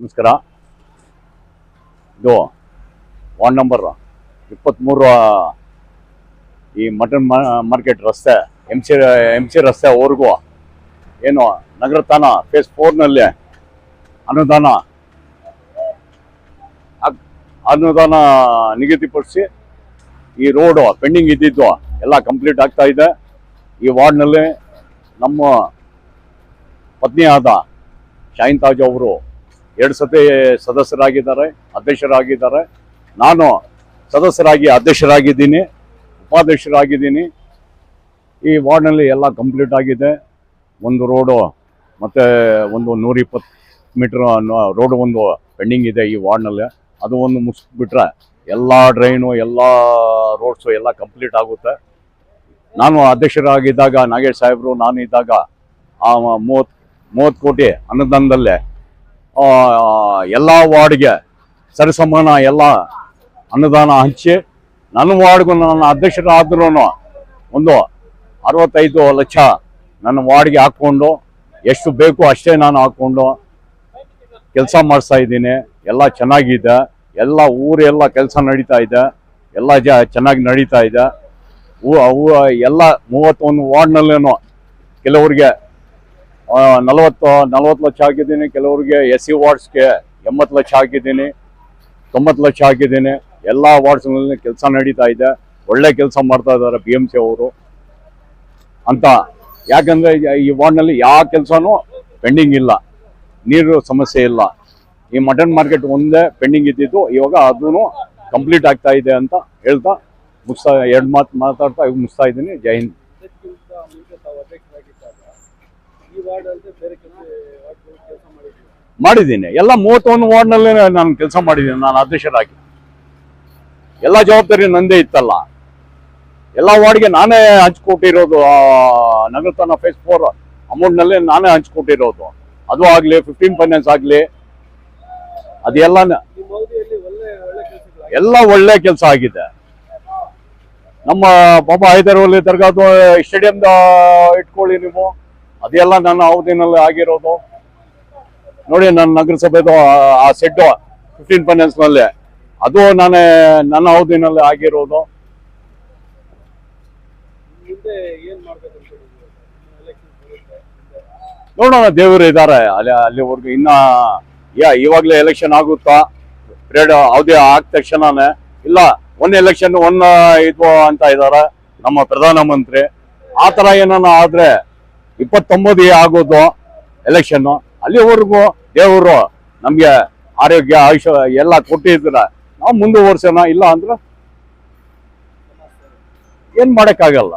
ನಮಸ್ಕಾರ. ಇದು ward number ಇಪ್ಪತ್ತ್ಮೂರು ಈ ಮಟನ್ ಮಾರ್ಕೆಟ್ ರಸ್ತೆ ಎಂ ಸಿ ಎಂ ಸಿ ರಸ್ತೆವರೆಗೂ ಏನು ನಗರ ತಾಣ ಫೇಸ್ ಫೋರ್ನಲ್ಲಿ ಅನುದಾನ ಅನುದಾನ ನಿಗದಿಪಡಿಸಿ ಈ ರೋಡು ಪೆಂಡಿಂಗ್ ಇದ್ದಿದ್ದು ಎಲ್ಲ ಕಂಪ್ಲೀಟ್ ಆಗ್ತಾ ಇದೆ. ಈ ವಾರ್ಡ್ನಲ್ಲಿ ನಮ್ಮ ಪತ್ನಿಯಾದ ಶಾಹಿನ್ ತಾಜ್ ಅವರು ಎರಡು ಸತಿ ಸದಸ್ಯರಾಗಿದ್ದಾರೆ, ಅಧ್ಯಕ್ಷರಾಗಿದ್ದಾರೆ. ನಾನು ಸದಸ್ಯರಾಗಿ ಅಧ್ಯಕ್ಷರಾಗಿದ್ದೀನಿ, ಉಪಾಧ್ಯಕ್ಷರಾಗಿದ್ದೀನಿ. ಈ ವಾರ್ಡ್ನಲ್ಲಿ ಎಲ್ಲ ಕಂಪ್ಲೀಟ್ ಆಗಿದೆ. ಒಂದು ರೋಡು ಮತ್ತು ಒಂದು ನೂರಿಪ್ಪತ್ತು ಮೀಟ್ರ್ ರೋಡ್ ಒಂದು ಪೆಂಡಿಂಗ್ ಇದೆ ಈ ವಾರ್ಡ್ನಲ್ಲಿ. ಅದು ಒಂದು ಮುಗಿಸ್ಬಿಟ್ರೆ ಎಲ್ಲ ಡ್ರೈನು, ಎಲ್ಲ ರೋಡ್ಸು ಎಲ್ಲ ಕಂಪ್ಲೀಟ್ ಆಗುತ್ತೆ. ನಾನು ಅಧ್ಯಕ್ಷರಾಗಿದ್ದಾಗ ನಾಗೇಶ್ ಸಾಹೇಬರು ನಾನು ಇದ್ದಾಗ ಆ ಮೂವತ್ತು ಮೂವತ್ತು ಕೋಟಿ ಅನುದಾನದಲ್ಲೇ ಎಲ್ಲ ವಾರ್ಡ್ಗೆ ಸರಿಸಮಾನ ಎಲ್ಲ ಅನುದಾನ ಹಂಚಿ ನನ್ನ ವಾರ್ಡ್ಗೂ ನನ್ನ ಅಧ್ಯಕ್ಷರಾದ್ರೂ ಒಂದು ಅರವತ್ತೈದು ಲಕ್ಷ ನನ್ನ ವಾರ್ಡ್ಗೆ ಹಾಕ್ಕೊಂಡು ಎಷ್ಟು ಬೇಕು ಅಷ್ಟೇ ನಾನು ಹಾಕ್ಕೊಂಡು ಕೆಲಸ ಮಾಡಿಸ್ತಾ ಇದ್ದೀನಿ. ಎಲ್ಲ ಚೆನ್ನಾಗಿದೆ. ಎಲ್ಲ ಊರೆಲ್ಲ ಕೆಲಸ ನಡೀತಾ ಇದೆ. ಎಲ್ಲ ಜ ಚೆನ್ನಾಗಿ ನಡೀತಾ ಇದೆ. ಎಲ್ಲ ಮೂವತ್ತೊಂದು ವಾರ್ಡ್ನಲ್ಲೇನೋ ಕೆಲವ್ರಿಗೆ ನಲವತ್ತು ನಲವತ್ತು ಲಕ್ಷ ಹಾಕಿದ್ದೀನಿ. ಕೆಲವ್ರಿಗೆ ಎಸ್ ಸಿ ವಾರ್ಡ್ಸ್ಗೆ ಎಂಬತ್ತು ಲಕ್ಷ ಹಾಕಿದ್ದೀನಿ. ತೊಂಬತ್ತು ಲಕ್ಷ ಹಾಕಿದ್ದೀನಿ. ಎಲ್ಲ ವಾರ್ಡ್ಸ್ನಲ್ಲಿ ಕೆಲಸ ನಡೀತಾ ಇದೆ. ಒಳ್ಳೆ ಕೆಲಸ ಮಾಡ್ತಾ ಇದ್ದಾರೆ ಬಿ ಎಂ ಸಿ ಅವರು. ಅಂತ. ಯಾಕಂದ್ರೆ ಈ- ವಾರ್ಡ್ನಲ್ಲಿ ಯಾವ ಕೆಲಸನೂ ಪೆಂಡಿಂಗ್ ಇಲ್ಲ. ನೀರು ಸಮಸ್ಯೆ ಇಲ್ಲ. ಈ ಮಟನ್ ಮಾರ್ಕೆಟ್ ಒಂದೇ ಪೆಂಡಿಂಗ್ ಇದ್ದಿದ್ದು ಇವಾಗ ಅದೂ ಕಂಪ್ಲೀಟ್ ಆಗ್ತಾ ಇದೆ ಅಂತ ಹೇಳ್ತಾ ಮುಗಿಸ್ತಾ ಎರಡು ಮಾತು ಮಾತಾಡ್ತಾ ಮುಗಿಸ್ತಾ ಇದ್ದೀನಿ. ಜೈ ಹಿಂದ್ ಇದಕ್ಕಿಂತ ಮುಂಚೆ ತಾವು ಅಧ್ಯಕ್ಷರಾಗಿದ್ದಾಗ ಈ ವಾರ್ಡ್ ಅಲ್ಲದೆ ಬೇರೆ ಕೆಲಸ ವಾರ್ಡ್ಗಳು ಕೆಲಸ ಮಾಡಿದ್ದೀವಿ ಮಾಡಿದ್ದೀನಿ. ಎಲ್ಲ ಮೂವತ್ತೊಂದು ವಾರ್ಡ್ನಲ್ಲೇ ನಾನು ಕೆಲಸ ಮಾಡಿದ್ದೀನಿ. ನಾನು ಅಧ್ಯಕ್ಷರಾಗಿ. ಎಲ್ಲ ಜವಾಬ್ದಾರಿ ನಂದೇ ಇತ್ತಲ್ಲ. ಎಲ್ಲ ವಾರ್ಡ್ಗೆ ನಾನೇ ಹಂಚ್ಕೊಟ್ಟಿರೋದು ನಗರತನ ಫೇಸ್ ಫೋರ್ ಅಮೌಂಟ್ನಲ್ಲೇ ನಾನೇ ಹಂಚ್ಕೊಟ್ಟಿರೋದು. ಅದು ಆಗಲಿ ಫಿಫ್ಟೀನ್ ಫೈನಾನ್ಸ್ ಆಗಲಿ ಅದೆಲ್ಲ ಎಲ್ಲ ಒಳ್ಳೆ ಕೆಲಸ ಆಗಿದೆ. ನಮ್ಮ ಬಾಬಾ ಹೈದರಾಬಾದ್ ದರ್ಗಾದು ಸ್ಟೇಡಿಯಂದ ಇಟ್ಕೊಳ್ಳಿ ನೀವು. ಅದೆಲ್ಲ ನನ್ನ ಅವಧಿನಲ್ಲಿ ಆಗಿರೋದು. ನೋಡಿ ನನ್ನ ನಗರಸಭೆದು ಆ- ಸೆಟ್ ಸೆಡ್ಡು ಫಿಫ್ಟೀನ್ ಫೈನಾನ್ಸ್ನಲ್ಲಿ ಅದು ನಾನೇ ನನ್ನ ಅವಧಿನಲ್ಲಿ ಆಗಿರೋದು. ನೋಡೋಣ ದೇವರು ಇದ್ದಾರೆ. ಅಲ್ಲಿ ಅಲ್ಲಿವರೆಗೂ ಇನ್ನ ಯಾ ಇವಾಗಲೇ ಎಲೆಕ್ಷನ್ ಆಗುತ್ತಾ? ಪೀರಿಯಡ್ ಅವಧಿ ಆದ ತಕ್ಷಣನೇ. ಇಲ್ಲ ಒನ್ ಎಲೆಕ್ಷನ್ ಒನ್ ಇದು ಅಂತ ಇದ್ದಾರೆ ನಮ್ಮ ಪ್ರಧಾನಮಂತ್ರಿ. ಆ ಥರ ಏನಾನ ಆದ್ರೆ ಇಪ್ಪತ್ತೊಂಬತ್ತು ಆಗೋದು ಎಲೆಕ್ಷನ್ ಅಲ್ಲಿವರೆಗೂ ದೇವರು ನಮಗೆ ಆರೋಗ್ಯ, ಆಯುಷ ಎಲ್ಲ ಕೊಟ್ಟಿದ್ರೆ ನಾವು ಮುಂದುವರ್ಸೋಣ, ಇಲ್ಲ ಅಂದ್ರೆ ಏನ್ ಮಾಡಕ್ಕಾಗಲ್ಲ.